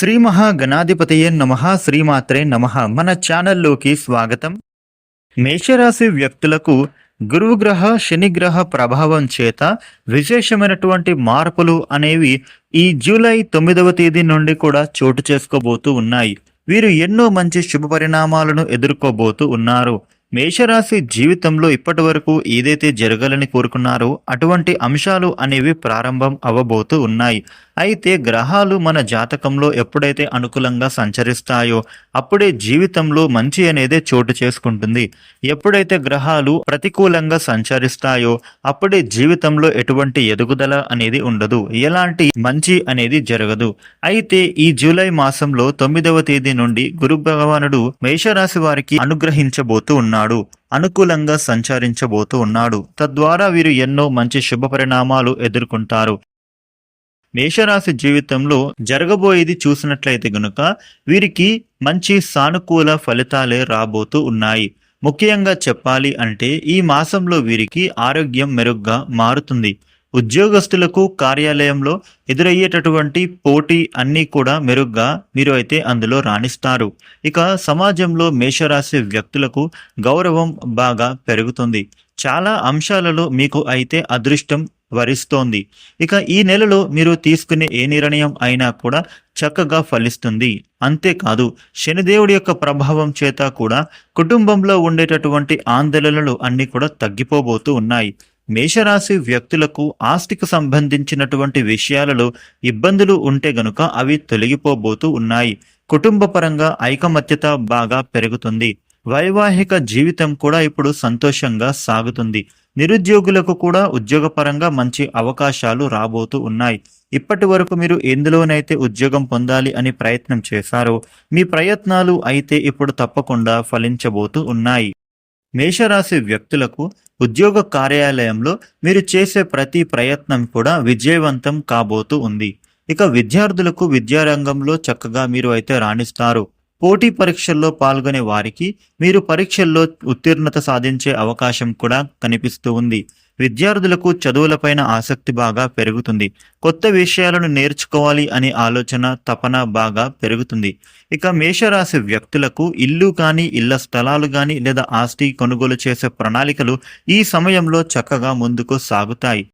శ్రీ మహాగణాధిపతయే నమ శ్రీమాత్రే నమ. మన ఛానల్లోకి స్వాగతం. మేషరాశి వ్యక్తులకు గురుగ్రహ శనిగ్రహ ప్రభావం చేత విశేషమైనటువంటి మార్పులు అనేవి ఈ జూలై తొమ్మిదవ తేదీ నుండి కూడా చోటు చేసుకోబోతూ ఉన్నాయి. వీరు ఎన్నో మంచి శుభ పరిణామాలను ఎదుర్కోబోతూ ఉన్నారు. మేషరాశి జీవితంలో ఇప్పటి వరకు ఏదైతే జరగాలని కోరుకున్నారో అటువంటి అంశాలు అనేవి ప్రారంభం అవ్వబోతూ ఉన్నాయి. అయితే గ్రహాలు మన జాతకంలో ఎప్పుడైతే అనుకూలంగా సంచరిస్తాయో అప్పుడే జీవితంలో మంచి అనేది చోటు చేసుకుంటుంది. ఎప్పుడైతే గ్రహాలు ప్రతికూలంగా సంచరిస్తాయో అప్పుడే జీవితంలో ఎటువంటి ఎదుగుదల అనేది ఉండదు. ఎలాంటి మంచి అనేది జరగదు. అయితే ఈ జూలై మాసంలో తొమ్మిదవ తేదీ నుండి గురు భగవానుడు మేషరాశి వారికి అనుగ్రహించబోతూ ఉన్నాడు. అనుకూలంగా సంచరించబోతూ ఉన్నాడు. తద్వారా వీరు ఎన్నో మంచి శుభ పరిణామాలు ఎదుర్కొంటారు. మేషరాశి జీవితంలో జరగబోయేది చూసినట్లయితే గనుక వీరికి మంచి సానుకూల ఫలితాలే రాబోతూ ఉన్నాయి. ముఖ్యంగా చెప్పాలి అంటే ఈ మాసంలో వీరికి ఆరోగ్యం మెరుగ్గా మారుతుంది. ఉద్యోగస్తులకు కార్యాలయంలో ఎదురయ్యేటటువంటి పోటీ అన్నీ కూడా మెరుగ్గా మీరు అయితే అందులో రాణిస్తారు. ఇక సమాజంలో మేషరాశి వ్యక్తులకు గౌరవం బాగా పెరుగుతుంది. చాలా అంశాలలో మీకు అయితే అదృష్టం వరిస్తోంది. ఇక ఈ నెలలో మీరు తీసుకునే ఏ నిర్ణయం అయినా కూడా చక్కగా ఫలిస్తుంది. అంతేకాదు శనిదేవుడి యొక్క ప్రభావం చేత కూడా కుటుంబంలో ఉండేటటువంటి ఆందోళనలు అన్నీ కూడా తగ్గిపోబోతూ ఉన్నాయి. మేషరాశి వ్యక్తులకు ఆస్తికి సంబంధించినటువంటి విషయాలలో ఇబ్బందులు ఉంటే గనుక అవి తొలగిపోబోతూ ఉన్నాయి. కుటుంబ పరంగా ఐకమత్యత బాగా పెరుగుతుంది. వైవాహిక జీవితం కూడా ఇప్పుడు సంతోషంగా సాగుతుంది. నిరుద్యోగులకు కూడా ఉద్యోగపరంగా మంచి అవకాశాలు రాబోతూ ఉన్నాయి. ఇప్పటి వరకు మీరు ఎందులోనైతే ఉద్యోగం పొందాలి అని ప్రయత్నం చేశారో మీ ప్రయత్నాలు అయితే ఇప్పుడు తప్పకుండా ఫలించబోతూ ఉన్నాయి. మేషరాశి వ్యక్తులకు ఉద్యోగ కార్యాలయంలో మీరు చేసే ప్రతి ప్రయత్నం కూడా విజయవంతం కాబోతూ ఉంది. ఇక విద్యార్థులకు విద్యారంగంలో చక్కగా మీరు అయితే రాణిస్తారు. పోటీ పరీక్షల్లో పాల్గొనే వారికి మీరు పరీక్షల్లో ఉత్తీర్ణత సాధించే అవకాశం కూడా కనిపిస్తూ ఉంది. విద్యార్థులకు చదువులపైన ఆసక్తి బాగా పెరుగుతుంది. కొత్త విషయాలను నేర్చుకోవాలి అనే ఆలోచన తపన బాగా పెరుగుతుంది. ఇక మేషరాశి వ్యక్తులకు ఇల్లు కానీ ఇళ్ళ స్థలాలు కానీ లేదా ఆస్తి కొనుగోలు చేసే ప్రణాళికలు ఈ సమయంలో చక్కగా ముందుకు సాగుతాయి.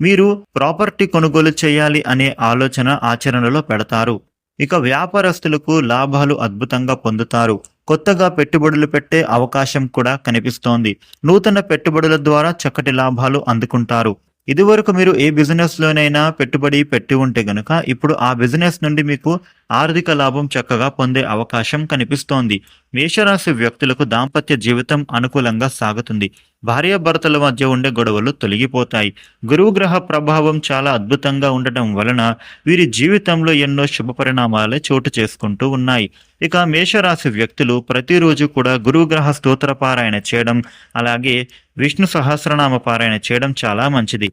మీరు ప్రాపర్టీ కొనుగోలు చేయాలి అనే ఆలోచన ఆచరణలో పెడతారు. ఇక వ్యాపారస్తులకు లాభాలు అద్భుతంగా పొందుతారు. కొత్తగా పెట్టుబడులు పెట్టే అవకాశం కూడా కనిపిస్తోంది. నూతన పెట్టుబడుల ద్వారా చక్కటి లాభాలు అందుకుంటారు. ఇదివరకు మీరు ఏ బిజినెస్ లోనైనా పెట్టుబడి పెట్టి ఉంటే గనుక ఇప్పుడు ఆ బిజినెస్ నుండి మీకు ఆర్థిక లాభం చక్కగా పొందే అవకాశం కనిపిస్తోంది. మేషరాశి వ్యక్తులకు దాంపత్య జీవితం అనుకూలంగా సాగుతుంది. భార్యాభర్తల మధ్య ఉండే గొడవలు తొలగిపోతాయి. గురువుగ్రహ ప్రభావం చాలా అద్భుతంగా ఉండటం వలన వీరి జీవితంలో ఎన్నో శుభ పరిణామాలే చోటు చేసుకుంటూ ఉన్నాయి. ఇక మేషరాశి వ్యక్తులు ప్రతిరోజు కూడా గురువుగ్రహ స్తోత్ర పారాయణ చేయడం అలాగే విష్ణు సహస్రనామ పారాయణ చేయడం చాలా మంచిది.